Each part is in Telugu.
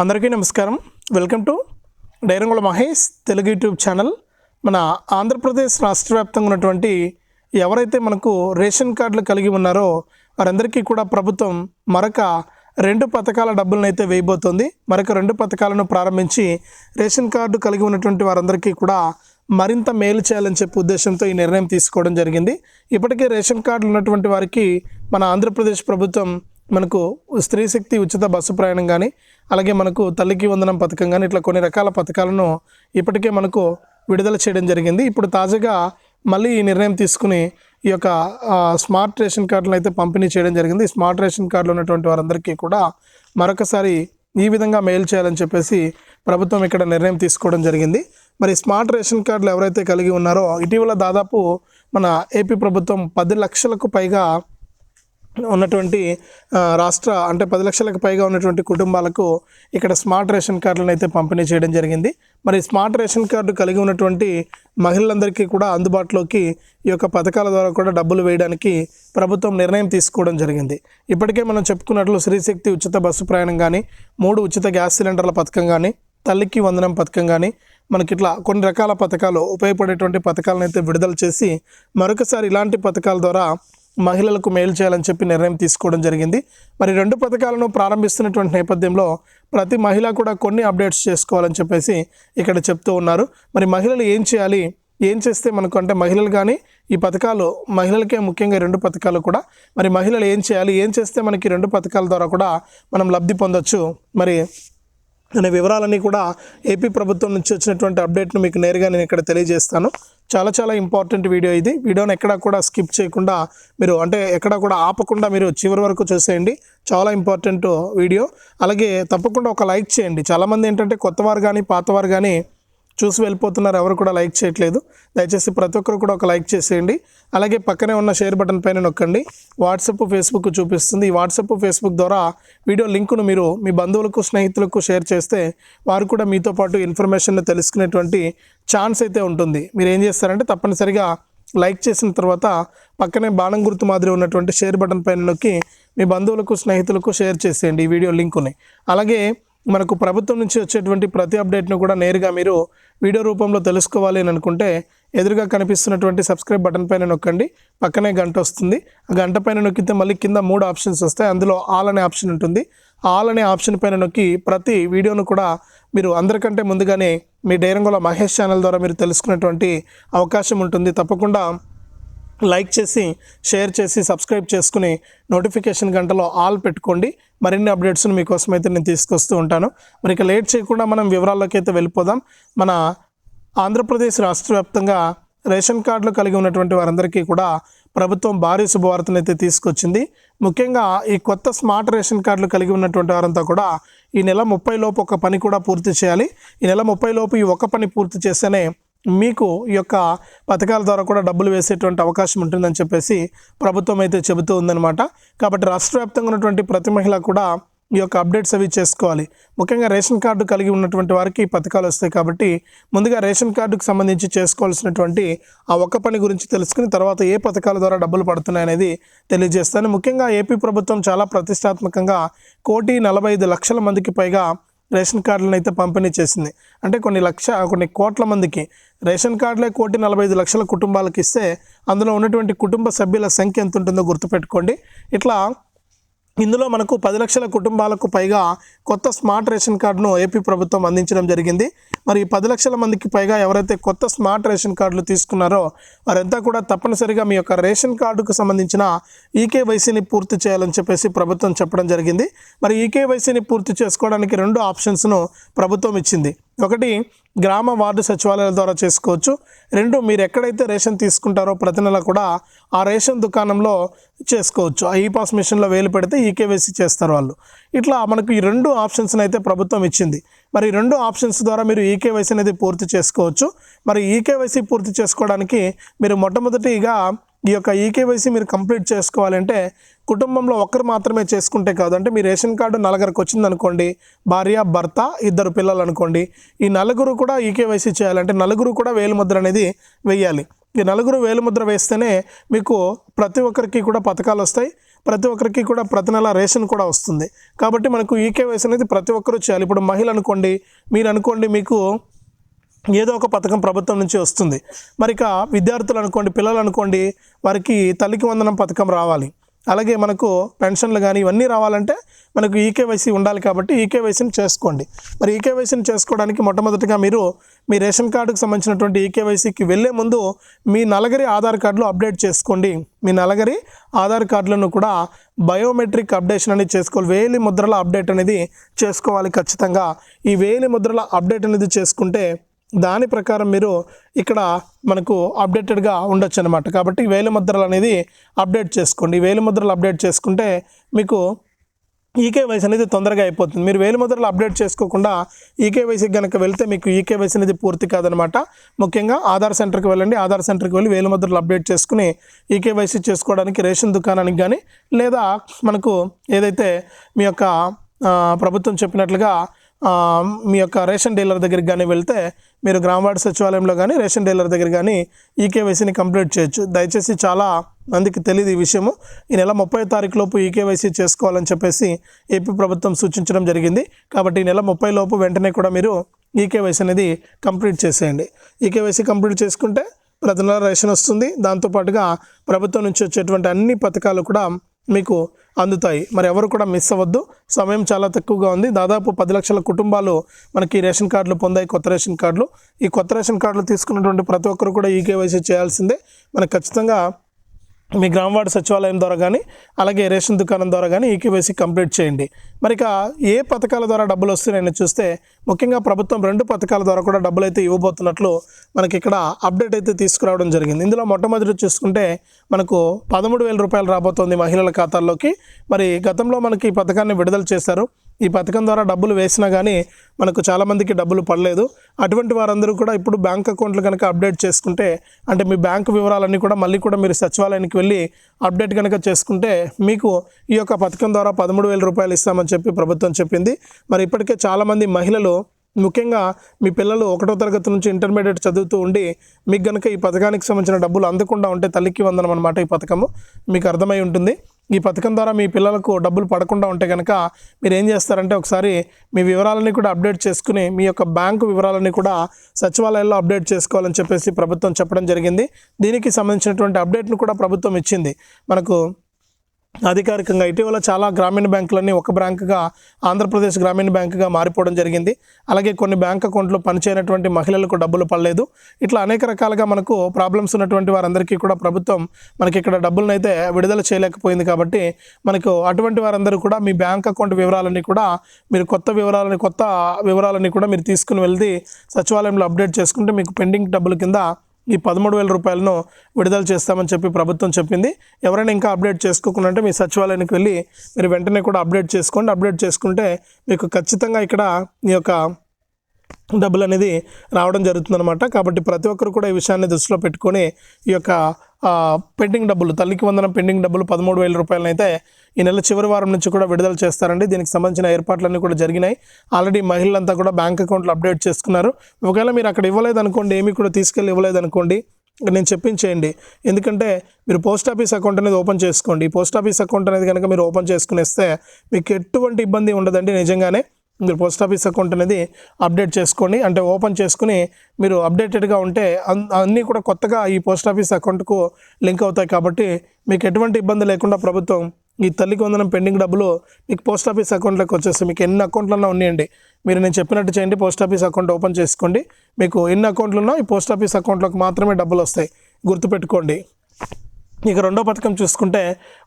అందరికీ నమస్కారం. Welcome to Dairangula Mahesh Telugu YouTube channel. మన ఆంధ్రప్రదేశ్ రాష్ట్ర వ్యాప్తంగా ఉన్నటువంటి ఎవరైతే మనకు రేషన్ కార్డులు కలిగి ఉన్నారో వారందరికీ కూడా ప్రభుత్వం మరొక రెండు పథకాల డబ్బులను అయితే వేయబోతోంది. మరొక రెండు పథకాలను ప్రారంభించి రేషన్ కార్డు కలిగి ఉన్నటువంటి వారందరికీ కూడా మరింత మేలు చేయాలని చెప్పే ఉద్దేశంతో ఈ నిర్ణయం తీసుకోవడం జరిగింది. ఇప్పటికే రేషన్ కార్డులు ఉన్నటువంటి వారికి మన ఆంధ్రప్రదేశ్ ప్రభుత్వం మనకు స్త్రీ శక్తి ఉచిత బస్సు ప్రయాణం కానీ అలాగే మనకు తల్లికి వందనం పథకం కానీ ఇట్లా కొన్ని రకాల పథకాలను ఇప్పటికే మనకు విడుదల చేయడం జరిగింది. ఇప్పుడు తాజాగా మళ్ళీ ఈ నిర్ణయం తీసుకుని ఈ యొక్క స్మార్ట్ రేషన్ కార్డులను అయితే పంపిణీ చేయడం జరిగింది. ఈ స్మార్ట్ రేషన్ కార్డులు ఉన్నటువంటి వారందరికీ కూడా మరొకసారి ఈ విధంగా మెయిల్ చేయాలని చెప్పేసి ప్రభుత్వం ఇక్కడ నిర్ణయం తీసుకోవడం జరిగింది. మరి స్మార్ట్ రేషన్ కార్డులు ఎవరైతే కలిగి ఉన్నారో ఇటీవల దాదాపు మన ఏపీ ప్రభుత్వం పది లక్షలకు పైగా ఉన్నటువంటి రాష్ట్ర అంటే పది లక్షలకు పైగా ఉన్నటువంటి కుటుంబాలకు ఇక్కడ స్మార్ట్ రేషన్ కార్డులను అయితే పంపిణీ చేయడం జరిగింది. మరి స్మార్ట్ రేషన్ కార్డు కలిగి ఉన్నటువంటి మహిళలందరికీ కూడా అందుబాటులోకి ఈ యొక్క పథకాల ద్వారా కూడా డబ్బులు వేయడానికి ప్రభుత్వం నిర్ణయం తీసుకోవడం జరిగింది. ఇప్పటికే మనం చెప్పుకున్నట్లు శ్రీశక్తి ఉచిత బస్సు ప్రయాణం కానీ మూడు ఉచిత గ్యాస్ సిలిండర్ల పథకం కానీ తల్లికి వందనం పథకం కానీ మనకి ఇట్లా కొన్ని రకాల పథకాలు ఉపయోగపడేటువంటి పథకాలను అయితే విడుదల చేసి మరొకసారి ఇలాంటి పథకాల ద్వారా మహిళలకు మేలు చేయాలని చెప్పి నిర్ణయం తీసుకోవడం జరిగింది. మరి రెండు పథకాలను ప్రారంభిస్తున్నటువంటి నేపథ్యంలో ప్రతి మహిళ కూడా కొన్ని అప్డేట్స్ చేసుకోవాలని చెప్పేసి ఇక్కడ చెప్తూ ఉన్నారు. మరి మహిళలు ఏం చేయాలి? ఏం చేస్తే మనకు అంటే మహిళలు కానీ ఈ పథకాలు మహిళలకే ముఖ్యంగా రెండు పథకాలు కూడా. మరి మహిళలు ఏం చేయాలి? ఏం చేస్తే మనకి రెండు పథకాల ద్వారా కూడా మనం లబ్ధి పొందొచ్చు? మరి అనే వివరాలన్నీ కూడా ఏపీ ప్రభుత్వం నుంచి వచ్చినటువంటి అప్డేట్ను మీకు నేరుగా నేను ఇక్కడ తెలియజేస్తాను. చాలా చాలా ఇంపార్టెంట్ వీడియో ఇది. వీడియోని ఎక్కడా కూడా స్కిప్ చేయకుండా మీరు అంటే ఎక్కడా కూడా ఆపకుండా మీరు చివరి వరకు చూసేయండి. చాలా ఇంపార్టెంట్ వీడియో అలాగే తప్పకుండా ఒక లైక్ చేయండి. చాలామంది ఏంటంటే కొత్తవారు కానీ పాతవారు కానీ చూసి వెళ్ళిపోతున్నారు. ఎవరు కూడా లైక్ చేయట్లేదు. దయచేసి ప్రతి ఒక్కరు కూడా ఒక లైక్ చేసేయండి. అలాగే పక్కనే ఉన్న షేర్ బటన్ పైన నొక్కండి. వాట్సాప్ ఫేస్బుక్ చూపిస్తుంది. ఈ వాట్సాప్ ఫేస్బుక్ ద్వారా వీడియో లింకును మీరు మీ బంధువులకు స్నేహితులకు షేర్ చేస్తే వారు కూడా మీతో పాటు ఇన్ఫర్మేషన్ తెలుసుకునేటువంటి ఛాన్స్ అయితే ఉంటుంది. మీరు ఏం చేస్తారంటే తప్పనిసరిగా లైక్ చేసిన తర్వాత పక్కనే బాణం గుర్తు మాదిరి ఉన్నటువంటి షేర్ బటన్ పైన నొక్కి మీ బంధువులకు స్నేహితులకు షేర్ చేసేయండి ఈ వీడియో లింకుని. అలాగే మనకు ప్రభుత్వం నుంచి వచ్చేటువంటి ప్రతి అప్డేట్ను కూడా నేరుగా మీరు వీడియో రూపంలో తెలుసుకోవాలి అని అనుకుంటే ఎదురుగా కనిపిస్తున్నటువంటి సబ్స్క్రైబ్ బటన్ పైన నొక్కండి. పక్కనే గంట వస్తుంది. ఆ గంట పైన నొక్కితే మళ్ళీ కింద మూడు ఆప్షన్స్ వస్తాయి. అందులో ఆల్ అనే ఆప్షన్ ఉంటుంది. ఆల్ అనే ఆప్షన్ పైన నొక్కి ప్రతి వీడియోను కూడా మీరు అందరికంటే ముందుగానే మీ డైరంగుల మహేష్ ఛానల్ ద్వారా మీరు తెలుసుకునేటువంటి అవకాశం ఉంటుంది. తప్పకుండా లైక్ చేసి షేర్ చేసి సబ్స్క్రైబ్ చేసుకుని నోటిఫికేషన్ గంటలో ఆల్ పెట్టుకోండి. మరిన్ని అప్డేట్స్ని మీకోసం అయితే నేను తీసుకొస్తూ ఉంటాను. మరి ఇక లేట్ చేయకుండా మనం వివరాల్లోకి అయితే వెళ్ళిపోదాం. మన ఆంధ్రప్రదేశ్ రాష్ట్ర వ్యాప్తంగా రేషన్ కార్డులు కలిగి ఉన్నటువంటి వారందరికీ కూడా ప్రభుత్వం భారీ శుభవార్తను అయితే తీసుకొచ్చింది. ముఖ్యంగా ఈ కొత్త స్మార్ట్ రేషన్ కార్డులు కలిగి ఉన్నటువంటి వారంతా కూడా ఈ నెల ముప్పై లోపు ఒక పని కూడా పూర్తి చేయాలి. ఈ నెల ముప్పై లోపు ఈ ఒక పని పూర్తి చేస్తేనే మీకు ఈ యొక్క పథకాల ద్వారా కూడా డబ్బులు వేసేటువంటి అవకాశం ఉంటుందని చెప్పేసి ప్రభుత్వం అయితే చెబుతూ ఉందన్నమాట. కాబట్టి రాష్ట్ర వ్యాప్తంగా ఉన్నటువంటి ప్రతి మహిళ కూడా ఈ యొక్క అప్డేట్స్ అవి చేసుకోవాలి. ముఖ్యంగా రేషన్ కార్డు కలిగి ఉన్నటువంటి వారికి పథకాలు వస్తాయి కాబట్టి ముందుగా రేషన్ కార్డుకు సంబంధించి చేసుకోవాల్సినటువంటి ఆ ఒక్క పని గురించి తెలుసుకుని తర్వాత ఏ పథకాల ద్వారా డబ్బులు పడుతున్నాయనేది తెలియజేస్తాను. ముఖ్యంగా ఏపీ ప్రభుత్వం చాలా ప్రతిష్టాత్మకంగా కోటి నలభై ఐదు లక్షల మందికి పైగా రేషన్ కార్డులను అయితే పంపిణీ చేసింది. అంటే కొన్ని లక్ష కొన్ని కోట్ల మందికి రేషన్ కార్డులే కోటి నలభై ఐదు లక్షల కుటుంబాలకు ఇస్తే అందులో ఉన్నటువంటి కుటుంబ సభ్యుల సంఖ్య ఎంత ఉంటుందో గుర్తుపెట్టుకోండి. ఇట్లా ఇందులో మనకు పది లక్షల కుటుంబాలకు పైగా కొత్త స్మార్ట్ రేషన్ కార్డును ఏపీ ప్రభుత్వం అందించడం జరిగింది. మరి పది లక్షల మందికి పైగా ఎవరైతే కొత్త స్మార్ట్ రేషన్ కార్డులు తీసుకున్నారో వారంతా కూడా తప్పనిసరిగా మీ యొక్క రేషన్ కార్డుకు సంబంధించిన ఈకేవైసీని పూర్తి చేయాలని చెప్పేసి ప్రభుత్వం చెప్పడం జరిగింది. మరి ఈకేవైసీని పూర్తి చేసుకోవడానికి రెండు ఆప్షన్స్ను ప్రభుత్వం ఇచ్చింది. ఒకటి గ్రామ వార్డు సచివాలయాల ద్వారా చేసుకోవచ్చు. రెండు మీరు ఎక్కడైతే రేషన్ తీసుకుంటారో ప్రతి నెల కూడా ఆ రేషన్ దుకాణంలో చేసుకోవచ్చు. ఆ ఈ పాస్ మిషన్లో వేలు పెడితే ఈకేవైసీ చేస్తారు వాళ్ళు. ఇట్లా మనకు ఈ రెండు ఆప్షన్స్ని అయితే ప్రభుత్వం ఇచ్చింది. మరి రెండు ఆప్షన్స్ ద్వారా మీరు ఈకేవైసీ అనేది పూర్తి చేసుకోవచ్చు. మరి ఈకేవైసీ పూర్తి చేసుకోవడానికి మీరు మొట్టమొదటిగా ఈ యొక్క ఈకేవైసీ మీరు కంప్లీట్ చేసుకోవాలంటే కుటుంబంలో ఒక్కరు మాత్రమే చేసుకుంటే కాదు. అంటే మీ రేషన్ కార్డు నలుగురికి వచ్చింది అనుకోండి భార్య భర్త ఇద్దరు పిల్లలు అనుకోండి ఈ నలుగురు కూడా ఈకేవైసీ చేయాలంటే నలుగురు కూడా వేలుముద్ర అనేది వేయాలి. ఈ నలుగురు వేలుముద్ర వేస్తేనే మీకు ప్రతి ఒక్కరికి కూడా పథకాలు వస్తాయి. ప్రతి ఒక్కరికి కూడా ప్రతి నెల రేషన్ కూడా వస్తుంది. కాబట్టి మనకు ఈకేవైసీ అనేది ప్రతి ఒక్కరూ చేయాలి. ఇప్పుడు మహిళ అనుకోండి మీరు అనుకోండి మీకు ఏదో ఒక పథకం ప్రభుత్వం నుంచి వస్తుంది. మరి ఇక విద్యార్థులు అనుకోండి పిల్లలు అనుకోండి వారికి తల్లికి వందనం పథకం రావాలి. అలాగే మనకు పెన్షన్లు కానీ ఇవన్నీ రావాలంటే మనకు ఈకేవైసీ ఉండాలి కాబట్టి ఈకేవైసీని చేసుకోండి. మరి ఈకేవైసీని చేసుకోవడానికి మొట్టమొదటిగా మీరు మీ రేషన్ కార్డుకు సంబంధించినటువంటి ఈకేవైసీకి వెళ్ళే ముందు మీ నలగరి ఆధార్ కార్డులు అప్డేట్ చేసుకోండి. మీ నలగరి ఆధార్ కార్డులను కూడా బయోమెట్రిక్ అప్డేషన్ అనేది చేసుకోవాలి. వేలి ముద్రల అప్డేట్ అనేది చేసుకోవాలి ఖచ్చితంగా. ఈ వేలి ముద్రల అప్డేట్ అనేది చేసుకుంటే దాని ప్రకారం మీరు ఇక్కడ మనకు అప్డేటెడ్గా ఉండొచ్చు అనమాట కాబట్టి వేలి ముద్రలు అనేది అప్డేట్ చేసుకోండి. ఈ ముద్రలు అప్డేట్ చేసుకుంటే మీకు ఈకేవైసీ అనేది తొందరగా అయిపోతుంది. మీరు వేలి ముద్రలు అప్డేట్ చేసుకోకుండా ఈకేవైసీకి కనుక వెళ్తే మీకు ఈకేవైసీ అనేది పూర్తి కాదనమాట ముఖ్యంగా ఆధార్ సెంటర్కి వెళ్ళండి. ఆధార్ సెంటర్కి వెళ్ళి వేలు ముద్రలు అప్డేట్ చేసుకుని ఈకేవైసీ చేసుకోవడానికి రేషన్ దుకాణానికి కానీ లేదా మనకు ఏదైతే మీ యొక్క ప్రభుత్వం చెప్పినట్లుగా మీ యొక్క రేషన్ డీలర్ దగ్గరికి కానీ వెళ్తే మీరు గ్రామవాడి సచివాలయంలో కానీ రేషన్ డీలర్ దగ్గర కానీ ఈకేవైసీని కంప్లీట్ చేయొచ్చు. దయచేసి చాలా మందికి తెలియదు ఈ విషయము. ఈ నెల ముప్పై తారీఖు లోపు ఈకేవైసీ చేసుకోవాలని చెప్పేసి ఏపీ ప్రభుత్వం సూచించడం జరిగింది. కాబట్టి ఈ నెల ముప్పై లోపు వెంటనే కూడా మీరు ఈకేవైసీ అనేది కంప్లీట్ చేసేయండి. ఈకేవైసీ కంప్లీట్ చేసుకుంటే ప్రతి నెల రేషన్ వస్తుంది. దాంతోపాటుగా ప్రభుత్వం నుంచి వచ్చేటువంటి అన్ని పథకాలు కూడా మీకు అందుతాయి. మరి ఎవరు కూడా మిస్ అవ్వద్దు. సమయం చాలా తక్కువగా ఉంది. దాదాపు పది లక్షల కుటుంబాలు మనకి రేషన్ కార్డులు పొందాయి కొత్త రేషన్ కార్డులు. ఈ కొత్త రేషన్ కార్డులు తీసుకున్నటువంటి ప్రతి ఒక్కరు కూడా ఈ కేవైసీ చేయాల్సిందే. మనకు ఖచ్చితంగా మీ గ్రామ వార్డు సచివాలయం ద్వారా కానీ అలాగే రేషన్ దుకాణం ద్వారా కానీ ఈకేవైసీ కంప్లీట్ చేయండి. మరి ఇక ఏ పథకాల ద్వారా డబ్బులు వస్తున్నాయని చూస్తే ముఖ్యంగా ప్రభుత్వం రెండు పథకాల ద్వారా కూడా డబ్బులు అయితే ఇవ్వబోతున్నట్లు మనకి ఇక్కడ అప్డేట్ అయితే తీసుకురావడం జరిగింది. ఇందులో మొట్టమొదటి చూసుకుంటే మనకు పదమూడు వేల రూపాయలు రాబోతోంది మహిళల ఖాతాల్లోకి. మరి గతంలో మనకి ఈ పథకాన్ని విడుదల చేశారు. ఈ పథకం ద్వారా డబ్బులు వేసినా కానీ మనకు చాలామందికి డబ్బులు పడలేదు. అటువంటి వారందరూ కూడా ఇప్పుడు బ్యాంక్ అకౌంట్లు కనుక అప్డేట్ చేసుకుంటే అంటే మీ బ్యాంక్ వివరాలన్నీ కూడా మళ్ళీ కూడా మీరు సచివాలయానికి వెళ్ళి అప్డేట్ కనుక చేసుకుంటే మీకు ఈ యొక్క పథకం ద్వారా పదమూడు వేల రూపాయలు ఇస్తామని చెప్పి ప్రభుత్వం చెప్పింది. మరి ఇప్పటికే చాలామంది మహిళలు ముఖ్యంగా మీ పిల్లలు ఒకటో తరగతి నుంచి ఇంటర్మీడియట్ చదువుతూ ఉండి మీకు గనుక ఈ పథకానికి సంబంధించిన డబ్బులు అందకుండా ఉంటే తల్లికి వందనం అనమాట ఈ పథకము. మీకు అర్థమై ఉంటుంది. ఈ పథకం ద్వారా మీ పిల్లలకు డబ్బులు పడకుండా ఉంటే కనుక మీరు ఏం చేస్తారంటే ఒకసారి మీ వివరాలన్నీ కూడా అప్డేట్ చేసుకుని మీ యొక్క బ్యాంకు వివరాలన్నీ కూడా సచివాలయంలో అప్డేట్ చేసుకోవాలని చెప్పేసి ప్రభుత్వం చెప్పడం జరిగింది. దీనికి సంబంధించినటువంటి అప్డేట్ను కూడా ప్రభుత్వం ఇచ్చింది. మనకు అధికారికంగా ఇటీవల చాలా గ్రామీణ బ్యాంకులన్నీ ఒక బ్యాంకుగా ఆంధ్రప్రదేశ్ గ్రామీణ బ్యాంకుగా మారిపోవడం జరిగింది. అలాగే కొన్ని బ్యాంక్ అకౌంట్లు పనిచేయనటువంటి మహిళలకు డబ్బులు పడలేదు. ఇట్లా అనేక రకాలుగా మనకు ప్రాబ్లమ్స్ ఉన్నటువంటి వారందరికీ కూడా ప్రభుత్వం మనకి ఇక్కడ డబ్బులను అయితే విడుదల చేయలేకపోయింది కాబట్టి మనకు అటువంటి వారందరూ కూడా మీ బ్యాంక్ అకౌంట్ వివరాలన్నీ కూడా మీరు కొత్త వివరాలని కొత్త వివరాలన్నీ కూడా మీరు తీసుకుని వెళ్ళి సచివాలయంలో అప్డేట్ చేసుకుంటే మీకు పెండింగ్ డబ్బుల కింద ఈ పదమూడు వేల రూపాయలను విడుదల చేస్తామని చెప్పి ప్రభుత్వం చెప్పింది. ఎవరైనా ఇంకా అప్డేట్ చేసుకోకుండా అంటే మీ సచివాలయానికి వెళ్ళి మీరు వెంటనే కూడా అప్డేట్ చేసుకోండి. అప్డేట్ చేసుకుంటే మీకు ఖచ్చితంగా ఇక్కడ ఈ యొక్క డబ్బులు అనేది రావడం జరుగుతుందన్నమాట. కాబట్టి ప్రతి ఒక్కరు కూడా ఈ విషయాన్ని దృష్టిలో పెట్టుకొని ఈ యొక్క పెండింగ్ డబ్బులు తల్లికి వందనం పెండింగ్ డబ్బులు పదమూడు వేల రూపాయలను అయితే ఈ నెల చివరి వారం నుంచి కూడా విడుదల చేస్తారండి. దీనికి సంబంధించిన ఏర్పాట్లన్నీ కూడా జరిగినాయి. ఆల్రెడీ మహిళలంతా కూడా బ్యాంక్ అకౌంట్లు అప్డేట్ చేసుకున్నారు. ఒకవేళ మీరు అక్కడ ఇవ్వలేదనుకోండి ఏమీ కూడా తీసుకెళ్ళి ఇవ్వలేదనుకోండి నేను చెప్పించేయండి ఎందుకంటే మీరు పోస్ట్ ఆఫీస్ అకౌంట్ అనేది ఓపెన్ చేసుకోండి. ఈ పోస్ట్ ఆఫీస్ అకౌంట్ అనేది కనుక మీరు ఓపెన్ చేసుకునేస్తే మీకు ఎటువంటి ఇబ్బంది ఉండదండి నిజంగానే. మీరు పోస్ట్ ఆఫీస్ అకౌంట్ అనేది అప్డేట్ చేసుకోండి అంటే ఓపెన్ చేసుకుని మీరు అప్డేటెడ్గా ఉంటే అన్- అన్నీ కూడా కొత్తగా ఈ పోస్ట్ ఆఫీస్ అకౌంట్కు లింక్ అవుతాయి కాబట్టి మీకు ఎటువంటి ఇబ్బంది లేకుండా ప్రభుత్వం ఈ తల్లికి వందనం పెండింగ్ డబ్బులు మీకు పోస్ట్ ఆఫీస్ అకౌంట్లోకి వచ్చేస్తాయి. మీకు ఎన్ని అకౌంట్లన్నా ఉన్నాయండి. మీరు నేను చెప్పినట్టు చేయండి పోస్ట్ ఆఫీస్ అకౌంట్ ఓపెన్ చేసుకోండి. మీకు ఎన్ని అకౌంట్లు ఉన్నా ఈ పోస్ట్ ఆఫీస్ అకౌంట్లోకి మాత్రమే డబ్బులు వస్తాయి. గుర్తుపెట్టుకోండి. ఇక రెండో పథకం చూసుకుంటే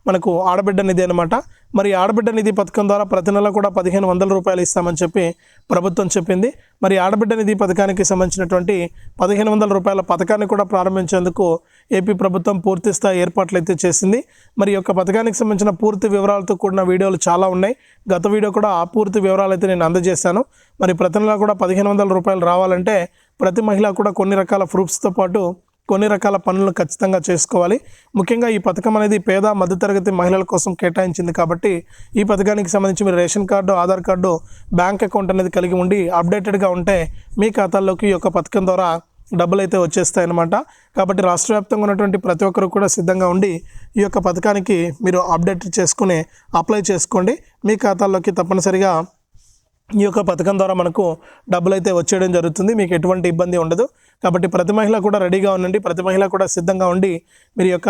మనకు ఆడబిడ్డ నిధి అనమాట మరి ఆడబిడ్డ నిధి పథకం ద్వారా ప్రతి నెల కూడా పదిహేను వందల రూపాయలు ఇస్తామని చెప్పి ప్రభుత్వం చెప్పింది. మరి ఆడబిడ్డ నిధి పథకానికి సంబంధించినటువంటి పదిహేను వందల రూపాయల పథకాన్ని కూడా ప్రారంభించేందుకు ఏపీ ప్రభుత్వం పూర్తి స్థాయి ఏర్పాట్లు అయితే చేసింది. మరి ఈ యొక్క పథకానికి సంబంధించిన పూర్తి వివరాలతో కూడిన వీడియోలు చాలా ఉన్నాయి. గత వీడియో కూడా ఆ పూర్తి వివరాలు అయితే నేను అందజేశాను. మరి ప్రతి నెల కూడా పదిహేను వందల రూపాయలు రావాలంటే ప్రతి మహిళ కూడా కొన్ని రకాల ప్రూఫ్స్తో పాటు కొన్ని రకాల పనులను ఖచ్చితంగా చేసుకోవాలి. ముఖ్యంగా ఈ పథకం అనేది పేద మధ్యతరగతి మహిళల కోసం కేటాయించింది కాబట్టి ఈ పథకానికి సంబంధించి మీరు ration card Aadhaar card bank account అనేది కలిగి ఉండి అప్డేటెడ్గా ఉంటే మీ ఖాతాల్లోకి ఈ యొక్క పథకం ద్వారా డబ్బులు అయితే వచ్చేస్తాయన్నమాట. కాబట్టి రాష్ట్ర వ్యాప్తంగా ఉన్నటువంటి ప్రతి ఒక్కరు కూడా సిద్ధంగా ఉండి ఈ యొక్క పథకానికి మీరు అప్డేట్ చేసుకుని అప్లై చేసుకోండి. మీ ఖాతాల్లోకి తప్పనిసరిగా ఈ యొక్క పథకం ద్వారా మనకు డబ్బులు అయితే వచ్చేయడం జరుగుతుంది. మీకు ఎటువంటి ఇబ్బంది ఉండదు. కాబట్టి ప్రతి మహిళ కూడా రెడీగా ఉండండి. ప్రతి మహిళ కూడా సిద్ధంగా ఉండి మీరు యొక్క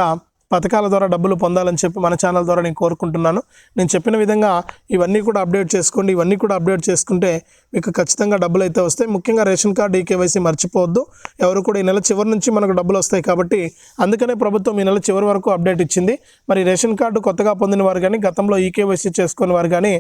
పథకాల ద్వారా డబ్బులు పొందాలని చెప్పి మన ఛానల్ ద్వారా నేను కోరుకుంటున్నాను. నేను చెప్పిన విధంగా ఇవన్నీ కూడా అప్డేట్ చేసుకోండి. ఇవన్నీ కూడా అప్డేట్ చేసుకుంటే మీకు ఖచ్చితంగా డబ్బులు అయితే వస్తాయి. ముఖ్యంగా రేషన్ కార్డు ఈకేవైసీ మర్చిపోవద్దు. ఎవరు కూడా ఈ నెల చివరి నుంచి మనకు డబ్బులు వస్తాయి కాబట్టి అందుకనే ప్రభుత్వం ఈ నెల చివరి వరకు అప్డేట్ ఇచ్చింది. మరి రేషన్ కార్డు కొత్తగా పొందిన వారు కానీ గతంలో ఈకేవైసీ చేసుకుని వారు కానీ